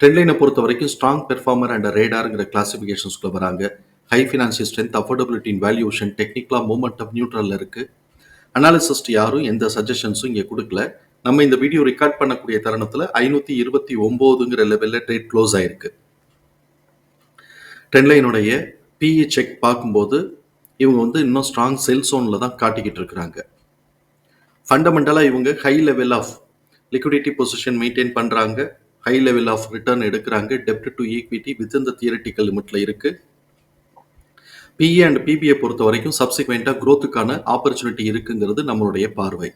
ட்ரெண்ட்லைனை பொறுத்த வரைக்கும் strong performer and ரேடாருங்கிற கிளாசிஃபிகேஷன்ஸ்குள்ள வராங்க. ஹை ஃபினான்சியல் ஸ்ட்ரென்த் அஃபோர்டபிலிட்டின் வேல்யூஷன் டெக்னிக்கலாக மூமெண்ட் ஆஃப் நியூட்ரலில் இருக்குது அனாலிசிஸ்ட் யாரும் எந்த சஜஷன்ஸும் இங்கே கொடுக்கல. நம்ம இந்த வீடியோ ரெக்கார்ட் பண்ணக்கூடிய தருணத்தில் ஐநூற்றி இருபத்தி ஒம்போதுங்கிற லெவலில் ட்ரேட் க்ளோஸ் ஆயிருக்கு. ட்ரெண்ட்லைனுடைய பிஇ செக் பார்க்கும்போது இவங்க வந்து இன்னும் ஸ்ட்ராங் செல் சோனில் தான் காட்டிக்கிட்டு இருக்கிறாங்க. ஃபண்டமெண்டலாக இவங்க high level of liquidity position maintain பண்ணுறாங்க ஹை லெவல் ஆஃப் ரிட்டர்ன் எடுக்கிறாங்க. டெப்ட் to equity with the theoretical லிமிட்ல இருக்கு. பிஏ அண்ட் பிபிஐ பொறுத்த வரைக்கும் சப்சிக்வெண்ட்டாக க்ரோத்துக்கான ஆப்பர்ச்சுனிட்டி இருக்குங்கிறது நம்மளுடைய பார்வை.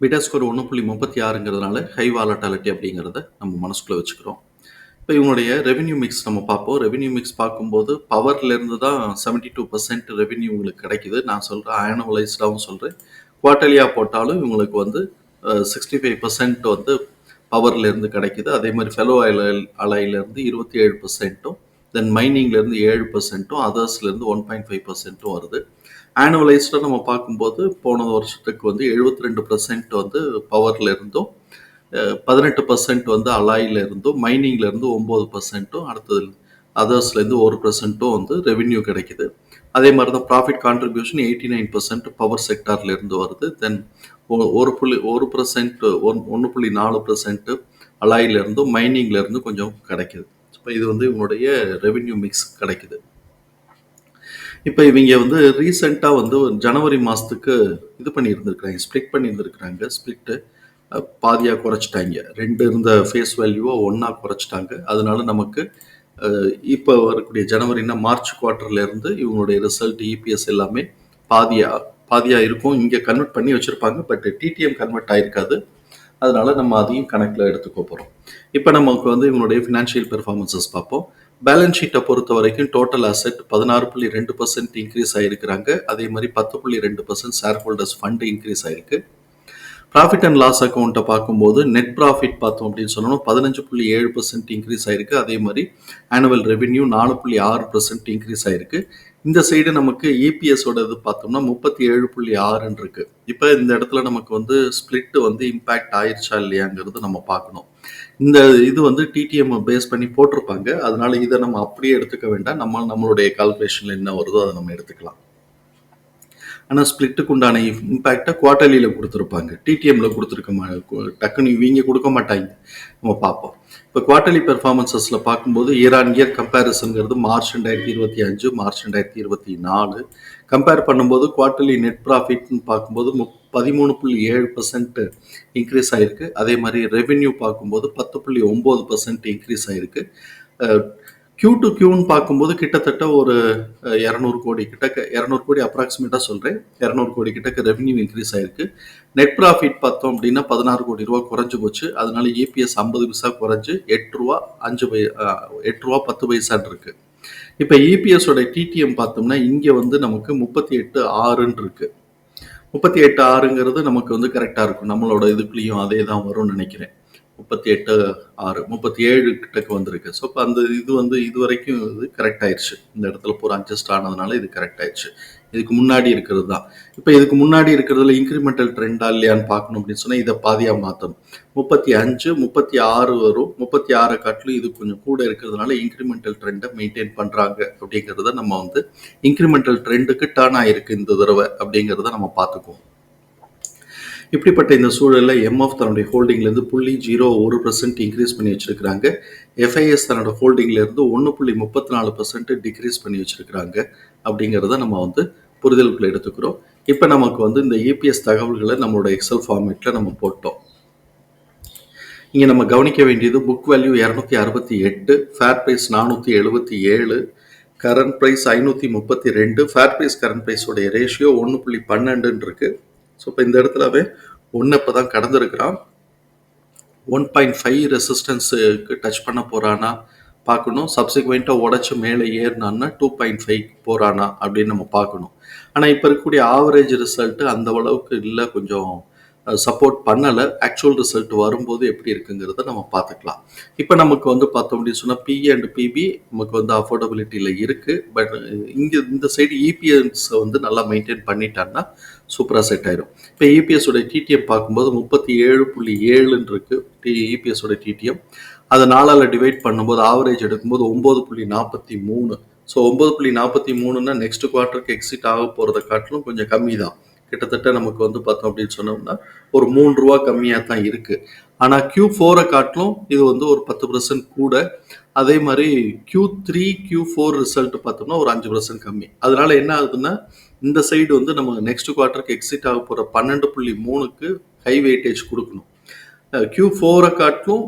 பிடா ஸ்கோர் ஒன்று புள்ளி முப்பத்தி ஆறுங்கிறதுனால ஹை வாலட்டாலிட்டி அப்படிங்கிறத நம்ம மனசுக்குள்ளே வச்சுக்கிறோம். இப்போ இவங்களுடைய ரெவென்யூ மிக்ஸ் நம்ம பார்ப்போம். ரெவென்யூ மிக்ஸ் பார்க்கும்போது பவர்லேருந்து தான் செவன்ட்டி டூ பர்சன்ட் ரெவென்யூ உங்களுக்கு கிடைக்குது. நான் சொல்கிறேன் ஆனுவலைஸ்டாகவும் சொல்கிறேன் குவார்டர்லியாக போட்டாலும் இவங்களுக்கு வந்து சிக்ஸ்டி ஃபைவ் பர்சன்ட் வந்து பவர்லேருந்து கிடைக்குது. அதே மாதிரி ஃபெலோ அலை அலையிலேருந்து இருபத்தி ஏழு பர்சன்ட்டும் தென் மைனிங்லேருந்து ஏழு பர்சன்ட்டும் அதர்ஸ்லேருந்து ஒன் பாயிண்ட் ஃபைவ் பர்சன்ட்டும் வருது. ஆனுவலைஸ்டாக நம்ம பார்க்கும்போது போன வருஷத்துக்கு வந்து எழுபத்தி ரெண்டு பர்சன்ட் வந்து பவர்லேருந்தும் பதினெட்டு பர்சன்ட் வந்து அலாயிலேருந்தும் மைனிங்லேருந்து ஒம்பது பர்சன்ட்டும் அடுத்தது அதர்ஸ்லேருந்து ஒரு பர்சன்ட்டும் வந்து ரெவின்யூ கிடைக்குது. அதே மாதிரி தான் profit contribution eighty nine percent power செக்டார்லேருந்து வருது. தென் ஒரு புள்ளி ஒரு பர்சன்ட் ஒன் ஒன்று புள்ளி நாலு பர்சன்ட் அலாயிலேருந்தும் மைனிங்லேருந்தும் கொஞ்சம் கிடைக்குது. இப்போ இது வந்து இவங்களுடைய ரெவென்யூ மிக்ஸ் கிடைக்குது. இப்போ இவங்க வந்து ரீசெண்டாக வந்து ஜனவரி மாதத்துக்கு இது பண்ணியிருந்துருக்குறாங்க ஸ்ப்ளிட் பண்ணியிருந்துருக்குறாங்க. ஸ்ப்ளிட்டு பாதியாக குறைச்சிட்டாங்க. ரெண்டு இருந்த ஃபேஸ் வேல்யூவை ஒன்றா குறைச்சிட்டாங்க. அதனால நமக்கு இப்போ வரக்கூடிய ஜனவரினா மார்ச் குவார்ட்டர்லேருந்து இவங்களுடைய ரிசல்ட் இபிஎஸ் எல்லாமே பாதியாக பாதியாக இருக்கும். இங்கே கன்வெர்ட் பண்ணி வச்சுருப்பாங்க. பட் டிடிஎம் கன்வெர்ட் ஆயிருக்காது. அதனால் நம்ம அதையும் கணக்கில் எடுத்துக்க போகிறோம் இப்போ நமக்கு வந்து இவங்களுடைய ஃபினான்ஷியல் பெர்ஃபார்மன்சஸ் பார்ப்போம். பேலன்ஸ் ஷீட்டை பொறுத்த வரைக்கும் டோட்டல் அசெட் பதினாறு புள்ளி ரெண்டு பர்சன்ட் இன்க்ரீஸ் ஆகிருக்கிறாங்க அதே மாதிரி பத்து புள்ளி ரெண்டு percent shareholders fund increase ஆயிருக்கு. ப்ராஃபிட் அண்ட் லாஸ் அக்கௌண்ட்டை பார்க்கும்போது நெட் ப்ராஃபிட் பார்த்தோம் அப்படின்னு சொன்னோம்னா பதினஞ்சு புள்ளி ஏழு பர்சன்ட் இன்க்ரீஸ் ஆயிருக்கு. அதே மாதிரி ஆனுவல் ரெவென்யூ நாலு புள்ளி ஆறு பர்சன்ட் இன்க்ரீஸ் ஆயிருக்கு. இந்த சைடு நமக்கு இபிஎஸோட இது பார்த்தோம்னா முப்பத்தி ஏழு புள்ளி ஆறுன்னு இருக்கு. இப்போ இந்த இடத்துல நமக்கு வந்து ஸ்பிளிட் வந்து இம்பேக்ட் ஆயிடுச்சா இல்லையாங்கிறது நம்ம பார்க்கணும். இந்த இது வந்து டிடிஎம் பேஸ் பண்ணி போட்டிருப்பாங்க. அதனால இதை நம்ம அப்படியே எடுத்துக்க வேண்டாம். நம்ம நம்மளுடைய கால்குலேஷன்ல என்ன வருதோ அதை நம்ம எடுத்துக்கலாம். ஆனால் ஸ்பிளிட்டுக்கு உண்டான இம்பேக்டை குவார்ட்டர்லியில் கொடுத்துருப்பாங்க. டிடிஎம்ல கொடுத்துருக்க மா டக்குன்னு இவங்க கொடுக்க மாட்டாங்க. நம்ம பார்ப்போம். இப்போ குவார்டர்லி பெர்ஃபார்மன்சஸில் பார்க்கும்போது இயர் ஆன் இயர் கம்பேரிசன்கிறது மார்ச் ரெண்டாயிரத்தி இருபத்தி அஞ்சு மார்ச் ரெண்டாயிரத்தி இருபத்தி நாலு. கம்பேர் பண்ணும்போது குவார்டர்லி நெட் ப்ராஃபிட்னு பார்க்கும்போது முப் பதிமூணு புள்ளி ஏழு பர்சன்ட் இன்க்ரீஸ் ஆயிருக்கு. அதே மாதிரி ரெவென்யூ பார்க்கும்போது பத்து புள்ளி ஒம்பது பர்சன்ட் இன்க்ரீஸ் ஆயிருக்கு. கியூ டு கியூன்னு பார்க்கும்போது கிட்டத்தட்ட ஒரு இரநூறு கோடி கிட்ட இரநூறு கோடி அப்ராக்சிமேட்டாக சொல்கிறேன் இரநூறு கோடி கிட்டக்க ரெவன்யூ இன்க்ரீஸ் ஆயிருக்கு. நெட் ப்ராஃபிட் பார்த்தோம் அப்படின்னா பதினாறு கோடி ரூபா குறைஞ்சு போச்சு. அதனால ஏபிஎஸ் ஐம்பது பைசா குறைஞ்சு எட்டு ரூபா அஞ்சு பை எட்டு ரூபா பத்து பைசான் இருக்கு. இப்போ இபிஎஸோட டிடிஎம் பார்த்தோம்னா இங்கே வந்து நமக்கு முப்பத்தி எட்டு ஆறுன்னு இருக்கு. முப்பத்தி எட்டு ஆறுங்கிறது நமக்கு வந்து கரெக்டாக இருக்கும். நம்மளோட இதுக்குள்ளேயும் அதே தான் வரும்னு நினைக்கிறேன். முப்பத்தி எட்டு ஆறு முப்பத்தி ஏழு கிட்டக்கு வந்திருக்கு. ஸோ இப்போ அந்த இது வந்து இது வரைக்கும் இது கரெக்ட் ஆயிடுச்சு இந்த இடத்துல பூரா அட்ஜஸ்ட் ஆனதுனால இது கரெக்ட் ஆயிடுச்சு இதுக்கு முன்னாடி இருக்கிறது தான். இப்போ இதுக்கு முன்னாடி இருக்கிறதுல இன்க்ரிமெண்டல் ட்ரெண்டா இல்லையான்னு பார்க்கணும் அப்படின்னு சொன்னால் இதை பாதியாக மாற்றணும் முப்பத்தி அஞ்சு முப்பத்தி ஆறு வரும். முப்பத்தி ஆறு காட்டிலும் இது கொஞ்சம் கூட இருக்கிறதுனால இன்க்ரிமெண்டல் ட்ரெண்டை மெயின்டைன் பண்ணுறாங்க அப்படிங்கிறத நம்ம வந்து இன்க்ரிமெண்டல் ட்ரெண்டுக்கு டர்ன் ஆகிருக்கு இந்த தடவை அப்படிங்கிறத நம்ம பார்த்துக்குவோம். இப்படிப்பட்ட இந்த சூழலில் எம்எஃப் தன்னுடைய ஹோல்டிங்லேருந்து புள்ளி ஜீரோ ஒரு பர்சன்ட் இன்க்ரீஸ் பண்ணி வச்சுருக்கிறாங்க. எஃப்ஐஎஸ் தன்னோட ஹோல்டிங்லேருந்து ஒன்று புள்ளி முப்பத்தி நாலு பர்சன்ட் டிக்ரீஸ் பண்ணி வச்சுருக்கிறாங்க அப்படிங்கிறத நம்ம வந்து புரிதலுக்குள்ள எடுத்துக்கிறோம். இப்போ நமக்கு வந்து இந்த இபிஎஸ் தகவல்களை நம்மளோட எக்ஸல் ஃபார்மேட்டில் நம்ம போட்டோம். இங்கே நம்ம கவனிக்க வேண்டியது புக் வேல்யூ இரநூத்தி அறுபத்தி எட்டு ஃபேர் ப்ரைஸ் நானூற்றி எழுபத்தி ஏழு கரண்ட் ப்ரைஸ் ஐநூற்றி முப்பத்தி ரெண்டு ஃபேர் ப்ரைஸ் கரண்ட் ப்ரைஸோடைய ரேஷியோ ஒன்று புள்ளி பன்னெண்டுன்னு இருக்குது ஸோ இப்போ இந்த இடத்துலவே ஒன்று இப்போ தான் கடந்திருக்கிறான் ஒன் பாயிண்ட் ஃபைவ் ரெசிஸ்டன்ஸுக்கு டச் பண்ண போகிறானா பார்க்கணும். சப்சிக்வெண்ட்டாக உடச்சி மேலே ஏறினான்னா டூ பாயிண்ட் ஃபைவ் போகிறானா அப்படின்னு நம்ம பார்க்கணும். ஆனால் இப்போ இருக்கக்கூடிய ஆவரேஜ் ரிசல்ட்டு அந்த அளவுக்கு இல்லை கொஞ்சம் சப்போர்ட் பண்ணலை. ஆக்சுவல் ரிசல்ட் வரும்போது எப்படி இருக்குங்கிறத நம்ம பார்த்துக்கலாம். இப்போ நமக்கு வந்து பார்த்தோம் அப்படின்னு சொன்னால் பிஇ அண்ட் பிபி நமக்கு வந்து அஃபோர்டபிலிட்டியில் இருக்குது பட் இங்கே இந்த சைடு இபிஎஸ் வந்து நல்லா மெயின்டைன் பண்ணிட்டான்னா சூப்பராக செட் ஆயிடும் இப்போ இபிஎஸோட டிடிஎம் பார்க்கும்போது முப்பத்தி ஏழு புள்ளி ஏழுன்னு இருக்குது டி இபிஎஸோட டிடிஎம் அதை நாலால் டிவைட் பண்ணும்போது ஆவரேஜ் எடுக்கும்போது ஒம்பது புள்ளி நாற்பத்தி மூணு. ஸோ ஒம்பது புள்ளி நாற்பத்தி மூணுன்னா நெக்ஸ்ட் குவார்ட்டருக்கு எக்ஸிட் ஆக போகிறத காட்டிலும் கொஞ்சம் கம்மி தான். கிட்டத்தட்ட நமக்கு வந்து பார்த்தோம் அப்படின்னு சொன்னோம்னா ஒரு மூணு ரூபா கம்மியாக தான் இருக்குது ஆனால் கியூ ஃபோரை காட்டிலும் இது வந்து ஒரு பத்து பர்சன்ட் கூட. அதே மாதிரி Q three Q four result பார்த்தோம்னா ஒரு அஞ்சு பர்சன்ட் கம்மி. அதனால என்ன ஆகுதுன்னா இந்த சைடு வந்து நம்ம நெக்ஸ்ட் குவார்ட்டருக்கு எக்ஸிட் ஆக போகிற பன்னெண்டு புள்ளி மூணுக்கு ஹை வெயிட்டேஜ் கொடுக்கணும். கியூ ஃபோரை காட்டிலும்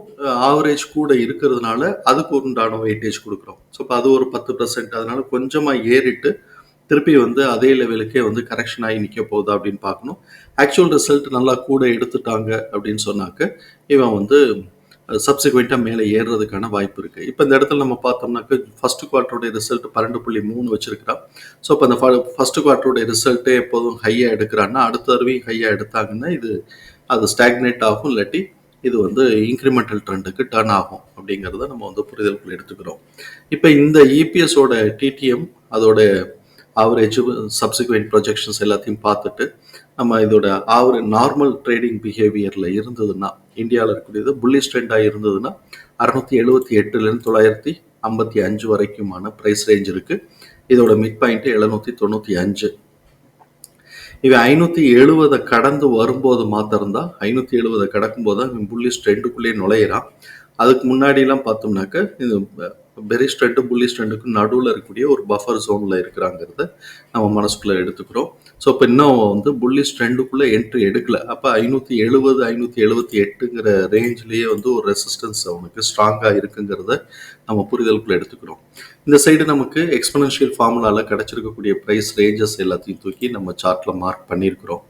ஆவரேஜ் கூட இருக்கிறதுனால அதுக்கு உண்டான வெயிட்டேஜ் கொடுக்குறோம். ஸோ இப்போ அது ஒரு பத்து பர்சன்ட் அதனால கொஞ்சமாக ஏறிட்டு திருப்பி வந்து அதே லெவலுக்கே வந்து கரெக்ஷன் ஆகி நிற்க போகுதா அப்படின்னு பார்க்கணும். ஆக்சுவல் ரிசல்ட் நல்லா கூட எடுத்துட்டாங்க அப்படின்னு சொன்னாக்க இவன் வந்து சப்சிக்வெண்ட்டாக மேலே ஏறுறதுக்கான வாய்ப்பு இருக்குது இப்போ இந்த இடத்துல நம்ம பார்த்தோம்னாக்க ஃபர்ஸ்ட் குவார்ட்டருடைய ரிசல்ட் பன்னெண்டு புள்ளி மூணு வச்சுருக்கிறான். ஸோ இப்போ அந்த ஃபர்ஸ்ட் குவார்ட்டருடைய ரிசல்ட்டே எப்போதும் ஹையாக எடுக்கிறான்னா அடுத்த தடவையும் ஹையாக எடுத்தாங்கன்னா இது அது ஸ்டாக்னேட் ஆகும் இல்லாட்டி இது வந்து இன்க்ரிமெண்டல் ட்ரெண்டுக்கு டர்ன் ஆகும் அப்படிங்கிறத நம்ம வந்து புரிதலுக்குள் எடுத்துக்கிறோம். இப்போ இந்த இபிஎஸோட டிடிஎம் அதோட ஆவரேஜ் சப்சிக்வெண்ட் ப்ரொஜெக்ஷன்ஸ் எல்லாத்தையும் பார்த்துட்டு நம்ம இதோட ஆவர நார்மல் ட்ரேடிங் பிஹேவியரில் இருந்ததுன்னா இந்தியாவில் இருக்கக்கூடியது புல்லிஷ் ட்ரெண்டாக இருந்ததுன்னா அறுநூத்தி எழுபத்தி எட்டுலேருந்து தொள்ளாயிரத்தி ஐம்பத்தி அஞ்சு வரைக்குமான ப்ரைஸ் ரேஞ்ச் இருக்குது இதோட மிட் பாயிண்ட் எழுநூற்றி தொண்ணூற்றி அஞ்சு. இவன் ஐநூற்றி எழுபதை கடந்து வரும்போது மாத்திரம்தான் ஐநூற்றி எழுபதை கடக்கும்போது தான் இவன் புல்லிஷ் ட்ரெண்டுக்குள்ளேயே நுழையிறான். அதுக்கு முன்னாடிலாம் பார்த்தோம்னாக்க இது பெரிய ஸ்ட்ரெண்டு புள்ளி ஸ்ட்ரெண்டுக்கு நடுவில் இருக்கக்கூடிய ஒரு பஃபர் ஜோனில் இருக்கிறாங்கிறத நம்ம மனசுக்குள்ளே எடுத்துக்கிறோம். ஸோ இப்போ இன்னும் வந்து புள்ளி ஸ்ட்ரெண்டுக்குள்ளே என்ட்ரி எடுக்கல. அப்போ ஐநூற்றி எழுபது ஐநூற்றி எழுபத்தி எட்டுங்கிற ரேஞ்ச்லேயே வந்து ஒரு ரெசிஸ்டன்ஸ் அவனுக்கு ஸ்ட்ராங்காக இருக்குங்கிறத நம்ம புரிதலுக்குள்ளே எடுத்துக்கிறோம். இந்த சைடு நமக்கு எக்ஸ்பனன்ஷியல் ஃபார்முலாவில் கிடச்சிருக்கக்கூடிய ப்ரைஸ் ரேஞ்சஸ் எல்லாத்தையும் தூக்கி நம்ம சார்ட்டில் மார்க் பண்ணியிருக்கிறோம்.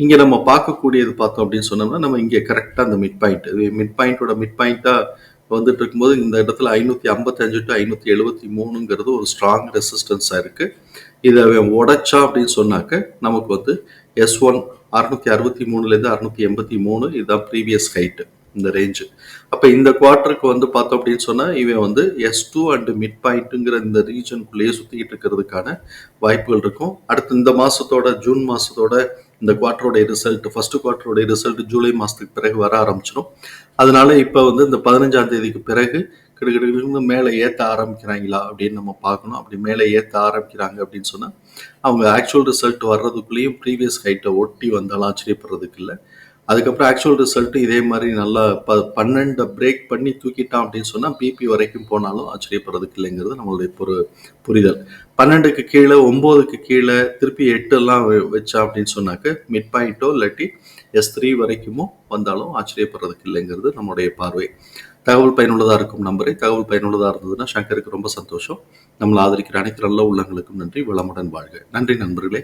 இங்கே நம்ம பார்க்கக்கூடியது பார்த்தோம் அப்படின்னு சொன்னோம்னா நம்ம இங்கே கரெக்டாக அந்த மிட் பாயிண்ட் மிட் பாயிண்டோட மிட் பாயிண்ட்டாக வந்துட்டு இருக்கும்போது இந்த இடத்துல ஐநூற்றி ஐம்பத்தஞ்சு டு ஐநூற்றி எழுபத்தி மூணுங்கிறது ஒரு ஸ்ட்ராங் ரெசிஸ்டன்ஸாக இருக்குது இதை அவன் உடைச்சா அப்படின்னு சொன்னாக்க நமக்கு வந்து எஸ் ஒன் அறுநூத்தி அறுபத்தி மூணுலேருந்து அறுநூத்தி எண்பத்தி மூணு இதுதான் ப்ரீவியஸ் ஹைட்டு இந்த ரேஞ்சு அப்போ இந்த குவார்ட்டருக்கு வந்து பார்த்தோம் அப்படின்னு சொன்னால் இவன் வந்து எஸ் டூ அண்டு மிட் பாயிண்ட்டுங்கிற இந்த ரீஜனுக்குள்ளேயே சுற்றிக்கிட்டு இருக்கிறதுக்கான வாய்ப்புகள் இருக்கும். அடுத்து இந்த மாதத்தோட ஜூன் மாதத்தோட இந்த குவார்டருடைய ரிசல்ட் ஃபர்ஸ்ட் குவார்டருடைய ரிசல்ட் ஜூலை மாதத்துக்கு பிறகு வர ஆரம்பிச்சிடும். அதனால இப்போ வந்து இந்த பதினஞ்சாம் தேதிக்கு பிறகு கிடுகிடுன்னு மேலே ஏற்ற ஆரம்பிக்கிறாங்களா அப்படின்னு நம்ம பார்க்கணும். அப்படி மேலே ஏற்ற ஆரம்பிக்கிறாங்க அப்படின்னு சொன்னால் அவங்க ஆக்சுவல் ரிசல்ட் வர்றதுக்குள்ளேயும் ப்ரீவியஸ் ஹைட்டை ஒட்டி வந்தாலும் ஆச்சரியப்படுறதுக்கு இல்லை. அதுக்கப்புறம் ஆக்சுவல் ரிசல்ட்டு இதே மாதிரி நல்லா ப பன்னெண்டை பிரேக் பண்ணி தூக்கிட்டான் அப்படின்னு சொன்னால் பிபி வரைக்கும் போனாலும் ஆச்சரியப்படுறதுக்கு இல்லைங்கிறது நம்மளுடைய ஒரு புரிதல். பன்னெண்டுக்கு கீழே ஒம்போதுக்கு கீழே திருப்பி எட்டெல்லாம் வச்சா அப்படின்னு சொன்னாக்க மிட் பாயிண்ட்டோ இல்லாட்டி எஸ் த்ரீ வரைக்குமோ வந்தாலும் ஆச்சரியப்படுறதுக்கு இல்லைங்கிறது நம்மளுடைய பார்வை. தகவல் பயனுள்ளதாக இருக்கும் நம்பரை. தகவல் பயனுள்ளதாக இருந்ததுன்னா சங்கருக்கு ரொம்ப சந்தோஷம். நம்மளை ஆதரிக்கிற அனைத்து நல்ல உள்ளங்களுக்கும் நன்றி. வளமுடன் வாழ்க. நன்றி நண்பர்களே.